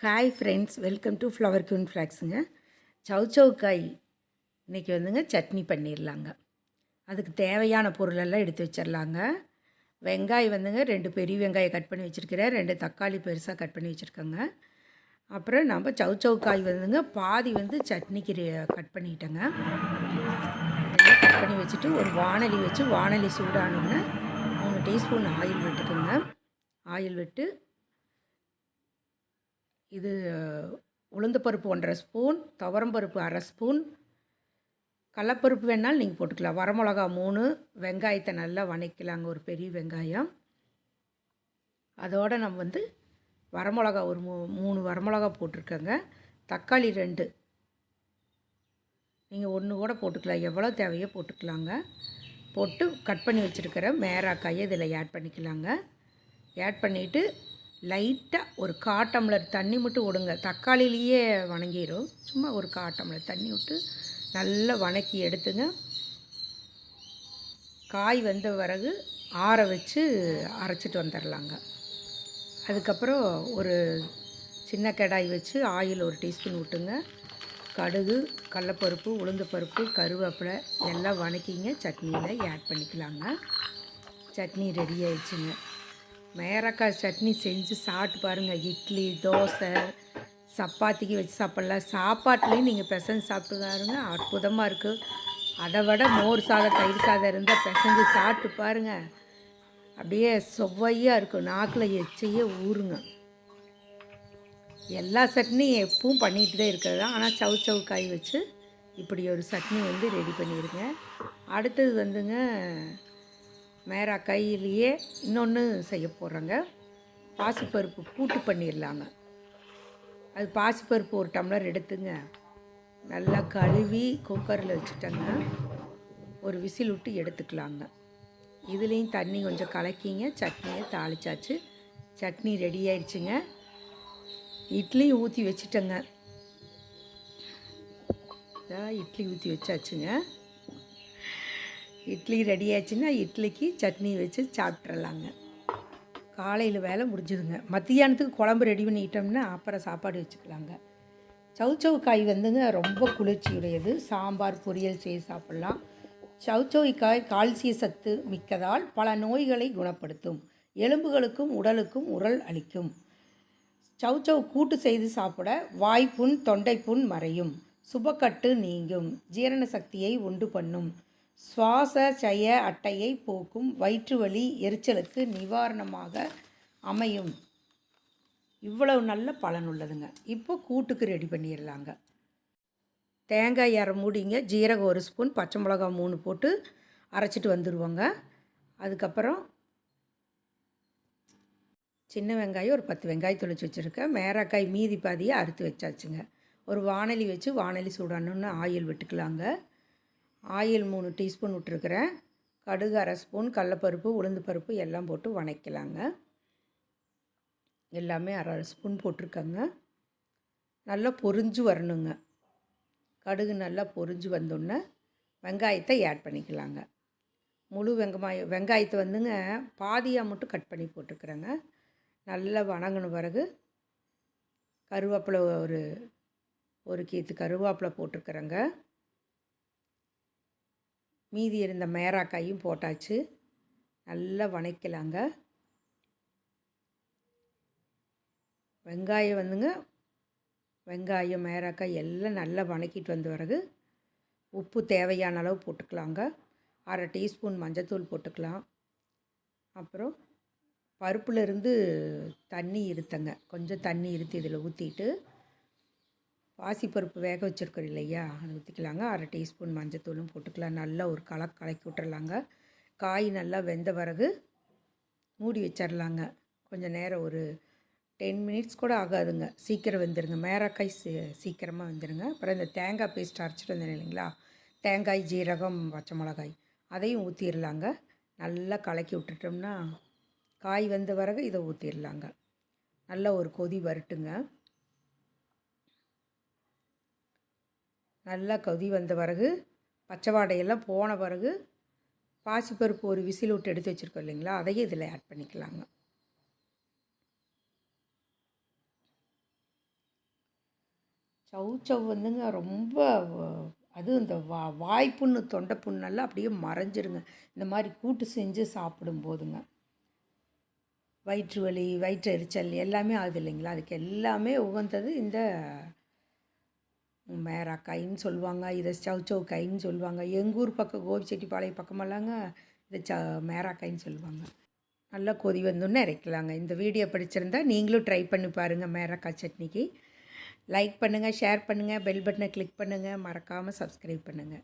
Hi friends welcome to flower queen ஃப்ளாக்ஸுங்க சவுச்சவுக்காய் இன்றைக்கி வந்துங்க சட்னி பண்ணிடலாங்க அதுக்கு தேவையான பொருளெல்லாம் எடுத்து வச்சிடலாங்க வெங்காயம் வந்துங்க ரெண்டு பெரிய வெங்காயம் கட் பண்ணி வச்சுருக்கிறேன். ரெண்டு தக்காளி பெருசாக கட் பண்ணி வச்சுருக்கேங்க. அப்புறம் நம்ம சவுச்சவுக்காய் வந்துங்க பாதி வந்து சட்னிக்கு கட் பண்ணிட்டேங்க. கட் பண்ணி வச்சுட்டு ஒரு வாணலி வச்சு வாணலி சூடானோன்னு மூணு டீஸ்பூன் ஆயில் விட்டுக்குங்க. ஆயில் விட்டு இது உளுந்து பருப்பு ஒன்றரை ஸ்பூன் துவரம்பருப்பு அரை ஸ்பூன். கடலப்பருப்பு வேணாலும் நீங்கள் போட்டுக்கலாம். வரமிளகா மூணு வெங்காயத்தை நல்லா வணக்கலாங்க ஒரு பெரிய வெங்காயம். அதோடு நம்ம வந்து வரமிளகா ஒரு மூ மூணு வரமிளகா போட்டிருக்கேங்க. தக்காளி ரெண்டு. நீங்கள் ஒன்று கூட போட்டுக்கலாம். எவ்வளோ தேவையோ போட்டுக்கலாங்க. போட்டு கட் பண்ணி வச்சுருக்கிற மேராக்காயை இதில் ஆட் பண்ணிக்கலாங்க. ஆட் பண்ணிவிட்டு லைட்டாக ஒரு கா டம்ளர் தண்ணி மட்டும் விடுங்க. தக்காளிலேயே வணங்கிடும் சும்மா ஒரு கா டம்ளர் தண்ணி விட்டு நல்லா வணக்கி எடுத்துங்க. காய் வந்த பிறகு ஆற வச்சு அரைச்சிட்டு வந்துடலாங்க அதுக்கப்புறம் ஒரு சின்ன கடாய் வச்சு ஆயில் ஒரு டீஸ்பூன் விட்டுங்க. கடுகு கடலப்பருப்பு உளுந்து பருப்பு கருவேப்பிலை எல்லாம் வணக்கிங்க. சட்னியில் ஆட் பண்ணிக்கலாங்க. சட்னி ரெடி ஆயிடுச்சுங்க. மேரக்காய் சட்னி செஞ்சு சாப்பிட்டு பாருங்கள் இட்லி தோசை சப்பாத்திக்கு வச்சு சாப்பிட்லாம். சாப்பாட்லேயும் நீங்கள் பிசைஞ்சு சாப்பிட்டு பாருங்க. அற்புதமாக இருக்குது அதை விட மோர் சாதம் தயிர் சாதம் இருந்தால் பிசைஞ்சு சாப்பிட்டு பாருங்கள் அப்படியே செவ்வையாக இருக்கும் நாக்கில் எச்சையே ஊறுங்க எல்லா சட்னியும் எப்பவும் பண்ணிட்டு தான் இருக்கிறது. தான் ஆனால் சவு சவு காய் வச்சு இப்படி ஒரு சட்னி வந்து ரெடி பண்ணிடுங்க அடுத்தது வந்துங்க மேரா கையிலேயே இன்னொன்று செய்ய போகிறாங்க பாசிப்பருப்பு பூட்டு பண்ணிடலாங்க. அது பாசிப்பருப்பு ஒரு டம்ளர் எடுத்துங்க. நல்லா கழுவி குக்கரில் வச்சுட்டேங்க. ஒரு விசில் விட்டு எடுத்துக்கலாங்க. இதுலேயும் தண்ணி கொஞ்சம் கலக்கிங்க. சட்னியை தாளிச்சாச்சு. சட்னி ரெடி ஆயிடுச்சுங்க. இட்லி ஊற்றி வச்சுட்டேங்க. இட்லி ஊற்றி வச்சாச்சுங்க. இட்லி ரெடி ஆச்சுன்னா இட்லிக்கு சட்னி வச்சு சாப்பிட்றலாங்க காலையில் வேலை முடிஞ்சுதுங்க மத்தியானத்துக்கு குழம்பு ரெடி பண்ணிக்கிட்டோம்னா அப்புறம் சாப்பாடு வச்சுக்கலாங்க. சவுச்சவு காய் வந்துங்க ரொம்ப குளிர்ச்சியுடையது. சாம்பார் பொரியல் செய்து சாப்பிட்லாம். சவுச்சவை காய் கால்சிய சத்து மிக்கதால் பல நோய்களை குணப்படுத்தும். எலும்புகளுக்கும் உடலுக்கும் உரல் அளிக்கும். சவுச்சவ் கூட்டு செய்து சாப்பிட வாய்ப்புண் தொண்டைப்புண் மறையும். சுபக்கட்டு நீங்கும். ஜீரண சக்தியை உண்டு பண்ணும். சுவாச சய அட்டையை போக்கும் வயிற்று வலி எரிச்சலுக்கு நிவாரணமாக அமையும். இவ்வளவு நல்ல பலன் உள்ளதுங்க. இப்போ கூட்டுக்கு ரெடி பண்ணிடலாங்க தேங்காய் அரை மூடிங்க. ஜீரகம் ஒரு ஸ்பூன் பச்சை மிளகா மூணு போட்டு அரைச்சிட்டு வந்துடுவோங்க அதுக்கப்புறம் சின்ன வெங்காயம் ஒரு பத்து வெங்காயம் தொளிச்சு வச்சுருக்கேன். மேராக்காய் மீதி பாதியை அறுத்து வச்சாச்சுங்க. ஒரு வாணலி வச்சு வாணலி சூடணுன்னு ஆயில் விட்டுக்கலாங்க. ஆயில் மூணு டீஸ்பூன் விட்டுருக்குறேன். கடுகு அரை ஸ்பூன் கடலப்பருப்பு உளுந்து பருப்பு எல்லாம் போட்டு வணக்கலாங்க. எல்லாமே அரை அரை ஸ்பூன் போட்டிருக்கேங்க. நல்லா பொரிஞ்சு வரணுங்க. கடுகு நல்லா பொரிஞ்சு வந்தோடனே வெங்காயத்தை ஆட் பண்ணிக்கலாங்க. முழு வெங்காயம் வெங்காயத்தை வந்துங்க பாதியாக மட்டும் கட் பண்ணி போட்டுருக்குறேங்க நல்லா வணங்கின பிறகு கருவேப்பிலை ஒரு ஒரு கீத்து கருவேப்பிலை போட்டிருக்குறேங்க. மீதி இருந்த மேராக்காயும் போட்டாச்சு. நல்லா வணக்கலாங்க. வெங்காயம் வந்துங்க. வெங்காயம் மேராக்காய் எல்லாம் நல்லா வணக்கிட்டு வந்த பிறகு உப்பு தேவையான அளவு போட்டுக்கலாங்க. அரை டீஸ்பூன் மஞ்சத்தூள் போட்டுக்கலாம். அப்புறம் பருப்புலேருந்து தண்ணி இருத்தங்க. கொஞ்சம் தண்ணி இருத்து இதில் ஊற்றிட்டு பாசிப்பருப்பு வேக வச்சுருக்கோம் இல்லையா? அதை ஊற்றிக்கலாங்க அரை டீஸ்பூன் மஞ்சத்தூளும் போட்டுக்கலாம். நல்லா ஒரு கலக்கு கலக்கி விட்டுறலாங்க. காய் நல்லா வெந்த பிறகு மூடி வச்சிடலாங்க கொஞ்சம் நேரம் ஒரு டென் மினிட்ஸ் கூட ஆகாதுங்க. சீக்கிரம் வந்துடுங்க மேரக்காய் சீ சீக்கிரமாக வந்துடுங்க அப்புறம் இந்த தேங்காய் பேஸ்ட் அரைச்சிட்டு வந்தேன் இல்லைங்களா? தேங்காய் ஜீரகம் பச்சை மிளகாய். அதையும் ஊற்றிடலாங்க நல்லா கலக்கி விட்டுட்டோம்னா காய் வெந்த பிறகு இதை ஊற்றிடலாங்க நல்லா ஒரு கொதி வரட்டுங்க. நல்லா கொதி வந்த பிறகு பச்சை வாடையெல்லாம் போன பிறகு பாசிப்பருப்பு ஒரு விசில் விட்டு எடுத்து வச்சுருக்கோம் இல்லைங்களா? அதையும் இதில் ஆட் பண்ணிக்கலாங்க. சவு சவ் வந்துங்க. ரொம்ப அது இந்த வா வாய்ப்புண்ணு தொண்டை புண்ணெல்லாம் அப்படியே மறைஞ்சிருங்க. இந்த மாதிரி கூட்டு செஞ்சு சாப்பிடும் போதுங்க. வயிற்று வலி வயிற்று எரிச்சல் எல்லாமே ஆகுது இல்லைங்களா? அதுக்கு எல்லாமே உகந்தது இந்த மேராக்காயின்னு சொல்லுவாங்க இதை சவ் சவ் சொல்லுவாங்க. எங்கள் ஊர் பக்கம் கோபிச்செட்டிப்பாளையம் பக்கமெல்லாங்க இதை ச மேராக்காயின்னு சொல்லுவாங்க. நல்லா கொதி வந்தோன்னே இறக்கலாங்க. இந்த வீடியோ பிடிச்சிருந்தா நீங்களும் ட்ரை பண்ணி பாருங்கள் மேரக்காய் சட்னிக்கு. லைக் பண்ணுங்கள் ஷேர் பண்ணுங்கள் பெல் பட்டனை கிளிக் பண்ணுங்கள் மறக்காமல் சப்ஸ்கிரைப் பண்ணுங்கள்